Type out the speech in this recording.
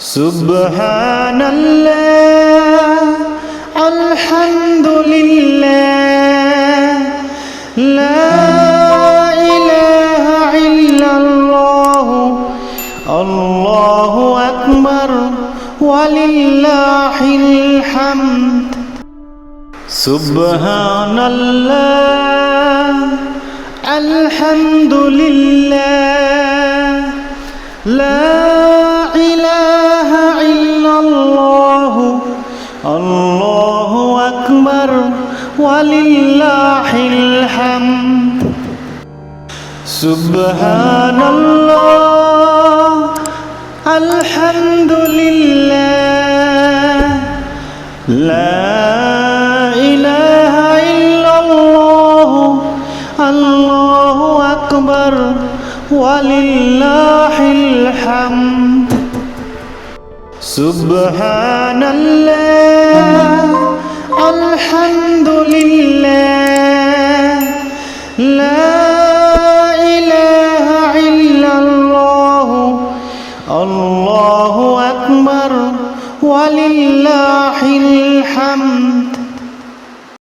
سبحان الله الحمد لله لا إله إلا الله الله أكبر ولله الحمد. سبحان الله الحمد لله لا الله أكبر ولله الحمد سبحان الله الحمد لله لا إله إلا الله الله أكبر ولله الحمد سبحان الله الحمد لله لا إله إلا الله الله أكبر ولله الحمد.